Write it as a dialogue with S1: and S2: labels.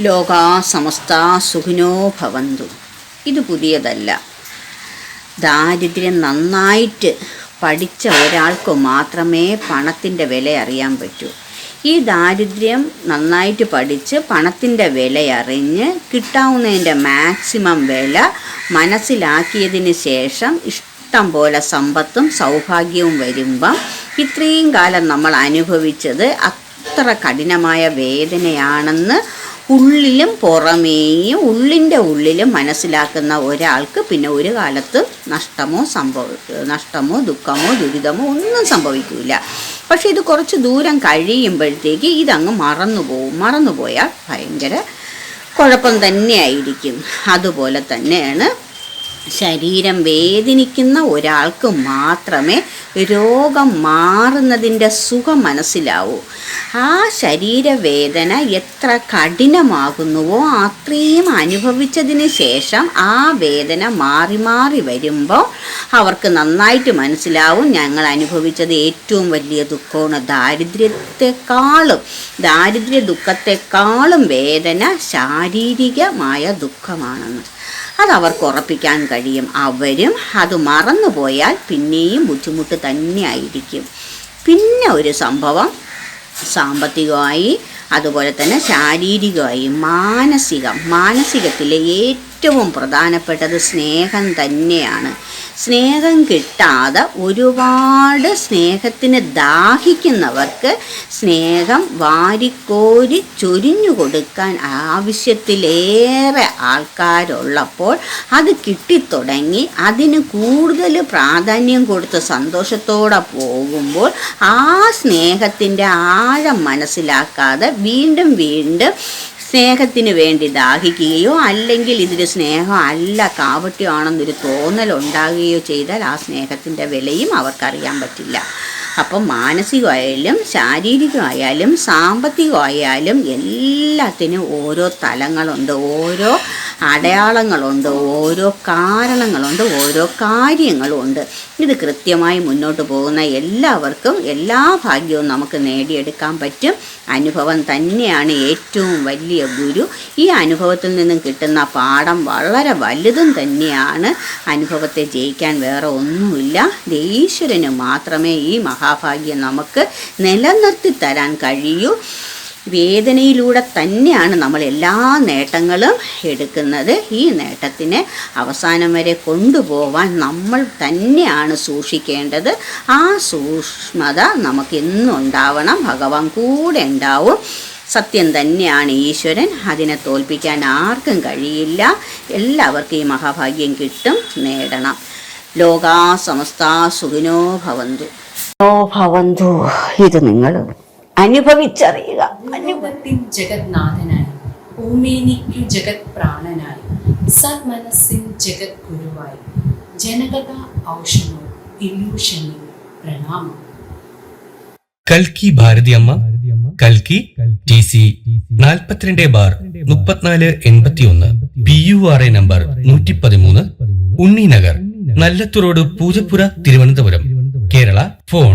S1: ലോകാ സമസ്ത സുഖിനോ ഭവന്തു. ഇത് പുതിയതല്ല. ദാരിദ്ര്യം നന്നായിട്ട് പഠിച്ച ഒരാൾക്ക് മാത്രമേ പണത്തിന്റെ വില അറിയാൻ പറ്റൂ. ഈ ദാരിദ്ര്യം നന്നായിട്ട് പഠിച്ച് പണത്തിന്റെ വില അറിഞ്ഞ് കിട്ടാവുന്നതിന്റെ മാക്സിമം വില മനസ്സിലാക്കിയതിന് ശേഷം ഇഷ്ടം പോലെ സമ്പത്തും സൗഭാഗ്യവും വരുമ്പം ഇത്രയും കാലം നമ്മൾ അനുഭവിച്ചത് അത്ര കഠിനമായ വേദനയാണെന്ന് ഉള്ളിലും പുറമേയും ഉള്ളിന്റെ ഉള്ളിലും മനസ്സിലാക്കുന്ന ഒരാൾക്ക് പിന്നെ ഒരു കാലത്ത് നഷ്ടമോ സംഭവ നഷ്ടമോ ദുഃഖമോ ദുരിതമോ ഒന്നും സംഭവിക്കില്ല പക്ഷേ ഇത് കുറച്ച് ദൂരം കഴിയുമ്പോഴത്തേക്ക് ഇതങ്ങ് മറന്നു മറന്നുപോകും മറന്നുപോയാൽ ഭയങ്കര കുഴപ്പം തന്നെയായിരിക്കും. അതുപോലെ തന്നെയാണ് ശരീരം വേദനിക്കുന്ന ഒരാൾക്ക് മാത്രമേ രോഗം മാറുന്നതിന്റെ സുഖം മനസ്സിലാവൂ. ആ ശരീരവേദന എത്ര കഠിനമാകുന്നുവോ അത്രയും അനുഭവിച്ചതിന് ശേഷം ആ വേദന മാറി മാറി വരുമ്പോൾ അവർക്ക് നന്നായിട്ട് മനസ്സിലാവും. ഞങ്ങൾ അനുഭവിച്ചത് ഏറ്റവും വലിയ ദുഃഖമാണ്. ദാരിദ്ര്യത്തെക്കാളും ദാരിദ്ര്യ ദുഃഖത്തെക്കാളും വേദന ശാരീരികമായ ദുഃഖമാണെന്ന്. അത് അവർക്ക് ഉറപ്പിക്കാൻ കഴിയും. അവരും അത് മറന്നു പോയാൽ പിന്നെയും ബുദ്ധിമുട്ട് തന്നെയായിരിക്കും. പിന്നെ ഒരു സംഭവം സാമ്പത്തികമായി അതുപോലെ തന്നെ ശാരീരികമായി മാനസികം മാനസികത്തിലെ ഏറ്റവും പ്രധാനപ്പെട്ടത് സ്നേഹം തന്നെയാണ്. സ്നേഹം കിട്ടാതെ ഒരുപാട് സ്നേഹത്തിന് ദാഹിക്കുന്നവർക്ക് സ്നേഹം വാരിക്കോരി ചൊരിഞ്ഞു കൊടുക്കാൻ ആവശ്യത്തിലേറെ ആൾക്കാരുള്ളപ്പോൾ അത് കിട്ടിത്തുടങ്ങി അതിന് കൂടുതൽ പ്രാധാന്യം കൊടുത്ത് സന്തോഷത്തോടെ പോകുമ്പോൾ ആ സ്നേഹത്തിന്റെ ആഴം മനസ്സിലാക്കാതെ വീണ്ടും വീണ്ടും സ്നേഹത്തിന് വേണ്ടി ദാഹിക്കുകയോ അല്ലെങ്കിൽ ഇതിന് സ്നേഹം അല്ല കാപട്യമാണെന്നൊരു തോന്നൽ ഉണ്ടാകുകയോ ചെയ്താൽ ആ സ്നേഹത്തിന്റെ വിലയും അവർക്കറിയാൻ പറ്റില്ല. അപ്പം മാനസികമായാലും ശാരീരികമായാലും സാമ്പത്തികമായാലും എല്ലാത്തിനും ഓരോ തലങ്ങളുണ്ട് ഓരോ അടയാളങ്ങളുണ്ട് ഓരോ കാരണങ്ങളുണ്ട് ഓരോ കാര്യങ്ങളുമുണ്ട് ഇത് കൃത്യമായി മുന്നോട്ട് പോകുന്ന എല്ലാവർക്കും എല്ലാ ഭാഗ്യവും നമുക്ക് നേടിയെടുക്കാൻ പറ്റും. അനുഭവം തന്നെയാണ് ഏറ്റവും വലിയ ഗുരു. ഈ അനുഭവത്തിൽ നിന്നും കിട്ടുന്ന പാഠം വളരെ വലുതും തന്നെയാണ്. അനുഭവത്തെ ജയിക്കാൻ വേറെ ഒന്നുമില്ല. ഈശ്വരന് മാത്രമേ ഈ മഹാഭാഗ്യം നമുക്ക് നിലനിർത്തി തരാൻ കഴിയൂ. വേദനയിലൂടെ തന്നെയാണ് നമ്മൾ എല്ലാ നേട്ടങ്ങളും എടുക്കുന്നത്. ഈ നേട്ടത്തിനെ അവസാനം വരെ കൊണ്ടുപോകാൻ നമ്മൾ തന്നെയാണ് സൂക്ഷിക്കേണ്ടത്. ആ സൂക്ഷ്മത നമുക്ക് ഉണ്ടാവണം ഭഗവാൻ കൂടെ ഉണ്ടാവും. സത്യം തന്നെയാണ് ഈശ്വരൻ. അതിനെ തോൽപ്പിക്കാൻ ആർക്കും കഴിയില്ല. എല്ലാവർക്കും ഈ മഹാഭാഗ്യം കിട്ടും. നേടണം. ലോകാ സമസ്ത സുഖിനോ ഭവന്തു. ഭവന്തു. ഇത് നിങ്ങൾ അനുഭവിച്ചറിയുക.
S2: അനുഭവത്തിൻ ജഗത്നാഥനായി ഭൂമേനിക്കു ജഗത് പ്രാണനായി സന്മനസ്സിൻ ജഗത് ഗുരുവായി ജനകഥ ഔഷണോ ഇല്യൂഷനിൽ പ്രണാമം.
S3: കൽക്കി ഭാരതിയമ്മ കൽക്കി ടി സി നാൽപ്പത്തിരണ്ട് ബാർ മുപ്പത്തിനാല് എൺപത്തിയൊന്ന് P you are A number നൂറ്റി പതിമൂന്ന് ഉണ്ണിനഗർ നഗർ റോഡ് പൂജപ്പുര തിരുവനന്തപുരം. കേരള ഫോൺ